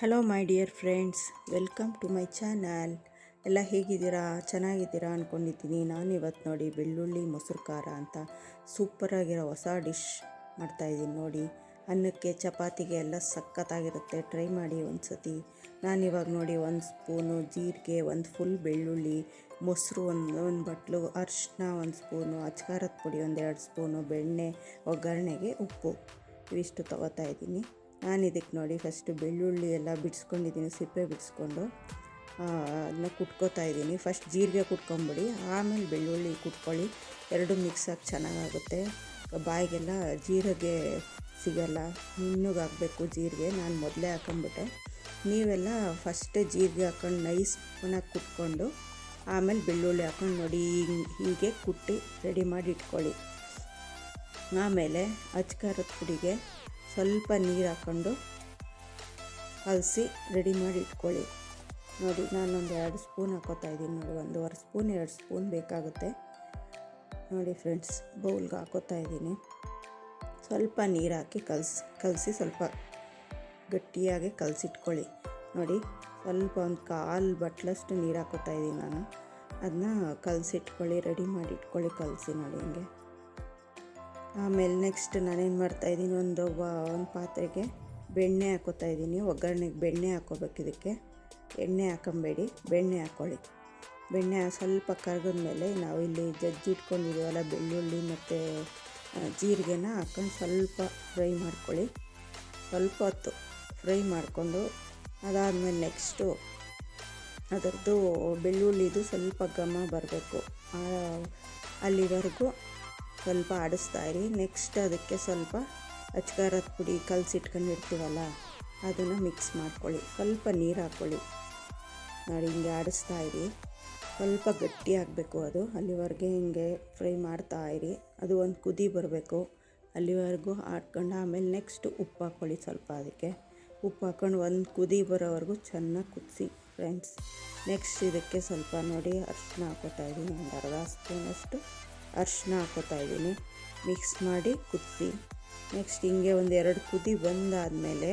Hello my dear friends welcome to my channel ಎಲ್ಲ ಹೇಗಿದ್ದೀರಾ? ಚೆನ್ನಾಗಿದ್ದೀರಾ ಅಂದ್ಕೊಂಡಿದ್ದೀನಿ ನಾನು ಇವತ್ತು ನೋಡಿ ಬೆಳ್ಳುಳ್ಳಿ, ಮೊಸರು, ಖಾರ ಅಂತ ಸೂಪರಾಗಿರೋ ಹೊಸ ಡಿಶ್ ಮಾಡ್ತಾಯಿದ್ದೀನಿ ನೋಡಿ. ಅನ್ನಕ್ಕೆ, ಚಪಾತಿಗೆ ಎಲ್ಲ ಸಖತ್ತಾಗಿರುತ್ತೆ. ಟ್ರೈ ಮಾಡಿ ಒಂದು ಸತಿ ನಾನಿವಾಗ ನೋಡಿ ಒಂದು ಸ್ಪೂನು ಜೀರಿಗೆ, ಒಂದು ಫುಲ್ ಬೆಳ್ಳುಳ್ಳಿ, ಮೊಸರು ಒಂದು ಒಂದು ಬಟ್ಲು ಅರಿಶಿನ ಒಂದು ಸ್ಪೂನು ಅಚ್ಕಾರದ ಪುಡಿ ಒಂದು ಎರಡು ಸ್ಪೂನು ಬೆಣ್ಣೆ, ಒಗ್ಗರಣೆಗೆ ಉಪ್ಪು. ಇವಿಷ್ಟು ತೊಗೋತಾ ಇದ್ದೀನಿ. ನಾನು ಇದಕ್ಕೆ ನೋಡಿ ಫಸ್ಟು ಬೆಳ್ಳುಳ್ಳಿ ಎಲ್ಲ ಬಿಡಿಸ್ಕೊಂಡಿದ್ದೀನಿ, ಸಿಪ್ಪೆ ಬಿಡಿಸ್ಕೊಂಡು. ಅದನ್ನ ಕುಟ್ಕೋತಾ ಇದ್ದೀನಿ. ಫಸ್ಟ್ ಜೀರಿಗೆ ಕುಟ್ಕೊಂಬಿಡಿ. ಆಮೇಲೆ ಬೆಳ್ಳುಳ್ಳಿ ಕುಟ್ಕೊಳ್ಳಿ. ಎರಡು ಮಿಕ್ಸಾಗಿ ಚೆನ್ನಾಗಾಗುತ್ತೆ. ಬಾಯಿಗೆಲ್ಲ ಜೀರಿಗೆ ಸಿಗಲ್ಲ. ನುಣ್ಣಗಾಗಬೇಕು ಜೀರಿಗೆ. ನಾನು ಮೊದಲೇ ಹಾಕೊಂಬಿಟ್ಟೆ. ನೀವೆಲ್ಲ ಫಸ್ಟೇ ಜೀರಿಗೆ ಹಾಕೊಂಡು ನೈಸ್ ಪುನಃ ಕುಟ್ಕೊಂಡು, ಆಮೇಲೆ ಬೆಳ್ಳುಳ್ಳಿ ಹಾಕೊಂಡು ನೋಡಿ ಹೀಗೆ ಕುಟ್ಟಿ ರೆಡಿ ಮಾಡಿ ಇಟ್ಕೊಳ್ಳಿ. ಆಮೇಲೆ ಅಚ್ಕಾರದ ಪುಡಿಗೆ ಸ್ವಲ್ಪ ನೀರು ಹಾಕ್ಕೊಂಡು ಕಲಸಿ ರೆಡಿ ಮಾಡಿ ಇಟ್ಕೊಳ್ಳಿ. ನೋಡಿ, ನಾನೊಂದು ಎರಡು ಸ್ಪೂನ್ ಹಾಕೋತಾ ಇದ್ದೀನಿ. ನೋಡಿ, ಒಂದೂವರೆ ಸ್ಪೂನ್, ಎರಡು ಸ್ಪೂನ್ ಬೇಕಾಗುತ್ತೆ. ನೋಡಿ ಫ್ರೆಂಡ್ಸ್, ಬೌಲ್ಗೆ ಹಾಕೋತಾ ಇದ್ದೀನಿ. ಸ್ವಲ್ಪ ನೀರು ಹಾಕಿ ಕಲಸಿ ಕಲಸಿ ಸ್ವಲ್ಪ ಗಟ್ಟಿಯಾಗಿ ಕಲಸಿಟ್ಕೊಳ್ಳಿ. ನೋಡಿ, ಸ್ವಲ್ಪ ಒಂದು ಕಾಲು ಬಟ್ಲಷ್ಟು ನೀರು ಹಾಕೋತಾ ಇದ್ದೀನಿ ನಾನು. ಅದನ್ನ ಕಲಸಿಟ್ಕೊಳ್ಳಿ, ರೆಡಿ ಮಾಡಿ ಇಟ್ಕೊಳ್ಳಿ, ಕಲಸಿ ನೋಡಿ ಹಿಂಗೆ. ಆಮೇಲೆ ನೆಕ್ಸ್ಟ್ ನಾನೇನು ಮಾಡ್ತಾಯಿದ್ದೀನಿ ಒಂದು ಒಂದು ಪಾತ್ರೆಗೆ ಬೆಣ್ಣೆ ಹಾಕೋತಾ ಇದ್ದೀನಿ. ಒಗ್ಗರಣೆಗೆ ಬೆಣ್ಣೆ ಹಾಕೋಬೇಕು ಇದಕ್ಕೆ. ಎಣ್ಣೆ ಹಾಕೊಂಬೇಡಿ, ಬೆಣ್ಣೆ ಹಾಕ್ಕೊಳ್ಳಿ ಬೆಣ್ಣೆ ಸ್ವಲ್ಪ ಕರಗಿದ್ಮೇಲೆ ನಾವು ಇಲ್ಲಿ ಜಜ್ಜಿ ಇಟ್ಕೊಂಡಿದ್ದೀವಲ್ಲ, ಬೆಳ್ಳುಳ್ಳಿ ಮತ್ತು ಜೀರಿಗೆನ ಹಾಕೊಂಡು ಸ್ವಲ್ಪ ಫ್ರೈ ಮಾಡ್ಕೊಳ್ಳಿ. ಸ್ವಲ್ಪ ಹೊತ್ತು ಫ್ರೈ ಮಾಡಿಕೊಂಡು ಅದಾದಮೇಲೆ ನೆಕ್ಸ್ಟು ಅದರದ್ದು ಬೆಳ್ಳುಳ್ಳಿದು ಸ್ವಲ್ಪ ಘಮ ಬರಬೇಕು. ಅಲ್ಲಿವರೆಗೂ ಸ್ವಲ್ಪ ಆಡಿಸ್ತಾ ಇರಿ. ನೆಕ್ಸ್ಟ್ ಅದಕ್ಕೆ ಸ್ವಲ್ಪ ಅಚ್ಕಾರದ ಪುಡಿ ಕಲಸಿಟ್ಕೊಂಡಿರ್ತೀವಲ್ಲ ಅದನ್ನು ಮಿಕ್ಸ್ ಮಾಡ್ಕೊಳ್ಳಿ. ಸ್ವಲ್ಪ ನೀರು ಹಾಕ್ಕೊಳ್ಳಿ ನೋಡಿ ಹಿಂಗೆ ಆಡಿಸ್ತಾ ಇರಿ. ಸ್ವಲ್ಪ ಗಟ್ಟಿ ಆಗಬೇಕು ಅದು. ಅಲ್ಲಿವರೆಗೆ ಹಿಂಗೆ ಫ್ರೈ ಮಾಡ್ತಾ ಇರಿ. ಅದು ಒಂದು ಕುದಿ ಬರಬೇಕು. ಅಲ್ಲಿವರೆಗೂ ಹಾಕ್ಕೊಂಡು ಆಮೇಲೆ ನೆಕ್ಸ್ಟ್ ಉಪ್ಪು ಹಾಕ್ಕೊಳ್ಳಿ ಸ್ವಲ್ಪ ಅದಕ್ಕೆ. ಉಪ್ಪು ಹಾಕ್ಕೊಂಡು ಒಂದು ಕುದಿ ಬರೋವರೆಗೂ ಚೆನ್ನಾಗಿ ಕುದಿಸಿ ಫ್ರೆಂಡ್ಸ್ ನೆಕ್ಸ್ಟ್ ಇದಕ್ಕೆ ಸ್ವಲ್ಪ ನೋಡಿ ಅರ್ಶಿನ ಹಾಕೋತಾ ಇದ್ದೀನಿ. ಒಂದು ಅರ್ಧ ಸ್ಪೂನಷ್ಟು ಅರಿಶಿನ ಹಾಕೋತಾ ಇದ್ದೀನಿ. ಮಿಕ್ಸ್ ಮಾಡಿ ಕುದಿಸಿ. ನೆಕ್ಸ್ಟ್ ಹಿಂಗೆ ಒಂದು ಎರಡು ಕುದಿ ಬಂದಾದಮೇಲೆ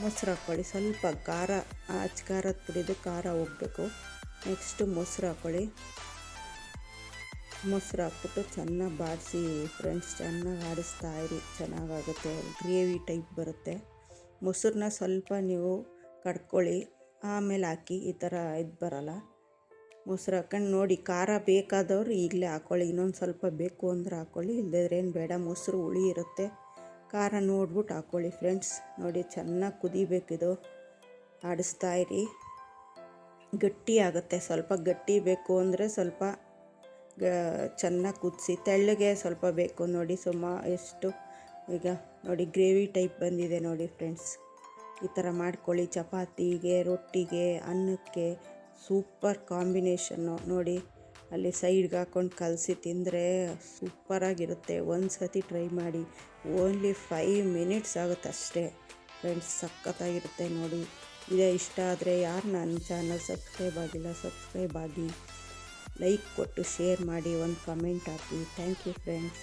ಮೊಸರು ಹಾಕ್ಕೊಳ್ಳಿ ಸ್ವಲ್ಪ ಖಾರ ಅಚ್ಚ ಖಾರದ ಪುಡಿದು ಖಾರ ಹೋಗಬೇಕು. ನೆಕ್ಸ್ಟು ಮೊಸರು ಹಾಕ್ಕೊಳ್ಳಿ ಮೊಸರು ಹಾಕ್ಬಿಟ್ಟು ಚೆನ್ನಾಗಿ ಬಾಡಿಸಿ ಫ್ರೆಂಡ್ಸ್ ಚೆನ್ನಾಗಿ ಆಡಿಸ್ತಾ ಇರಿ. ಚೆನ್ನಾಗಾಗುತ್ತೆ. ಗ್ರೇವಿ ಟೈಪ್ ಬರುತ್ತೆ. ಮೊಸರನ್ನ ಸ್ವಲ್ಪ ನೀವು ಕಡ್ಕೊಳ್ಳಿ. ಆಮೇಲೆ ಹಾಕಿ ಈ ಥರ ಇದು ಬರೋಲ್ಲ. ಮೊಸರು ಹಾಕೊಂಡು ನೋಡಿ, ಖಾರ ಬೇಕಾದವರು ಇಲ್ಲೇ ಹಾಕ್ಕೊಳ್ಳಿ ಇನ್ನೊಂದು ಸ್ವಲ್ಪ ಬೇಕು ಅಂದ್ರೆ ಹಾಕ್ಕೊಳ್ಳಿ ಇಲ್ಲದ್ರೆ ಏನು ಬೇಡ, ಮೊಸರು ಹುಳಿ ಇರುತ್ತೆ. ಖಾರ ನೋಡ್ಬಿಟ್ಟು ಹಾಕ್ಕೊಳ್ಳಿ ಫ್ರೆಂಡ್ಸ್ ನೋಡಿ, ಚೆನ್ನಾಗಿ ಕುದಿಬೇಕಿದು ಆಡಿಸ್ತಾ ಇರಿ. ಗಟ್ಟಿ ಆಗುತ್ತೆ, ಸ್ವಲ್ಪ ಗಟ್ಟಿ ಬೇಕು ಅಂದರೆ ಸ್ವಲ್ಪ, ಗ, ಚೆನ್ನಾಗಿ ಕುದಿಸಿ. ತೆಳ್ಳಗೆ ಸ್ವಲ್ಪ ಬೇಕು ನೋಡಿ ಸುಮ್ಮ ಎಷ್ಟು, ಈಗ ನೋಡಿ, ಗ್ರೇವಿ ಟೈಪ್ ಬಂದಿದೆ ನೋಡಿ ಫ್ರೆಂಡ್ಸ್ ಈ ಥರ ಮಾಡ್ಕೊಳ್ಳಿ. ಚಪಾತಿಗೆ, ರೊಟ್ಟಿಗೆ, ಅನ್ನಕ್ಕೆ ಸೂಪರ್ ಕಾಂಬಿನೇಷನ್ನು ನೋಡಿ, ಅಲ್ಲಿ ಸೈಡ್ಗೆ ಹಾಕ್ಕೊಂಡು ಕಲಸಿ ತಿಂದರೆ ಸೂಪರಾಗಿರುತ್ತೆ. ಒಂದು ಸತಿ ಟ್ರೈ ಮಾಡಿ, ಓನ್ಲಿ ಫೈವ್ ಮಿನಿಟ್ಸ್ ಆಗುತ್ತೆ ಅಷ್ಟೇ. ಫ್ರೆಂಡ್ಸ್, ಸಖತ್ತಾಗಿರುತ್ತೆ ನೋಡಿ. ಇದೇ ಇಷ್ಟ ಆದರೆ ಯಾರು ನನ್ನ ಚಾನಲ್ ಸಬ್ಸ್ಕ್ರೈಬ್ ಆಗಿಲ್ಲ, ಸಬ್ಸ್ಕ್ರೈಬ್ ಆಗಿ ಲೈಕ್ ಕೊಟ್ಟು ಶೇರ್ ಮಾಡಿ, ಒಂದು comment hockey. Thank you friends.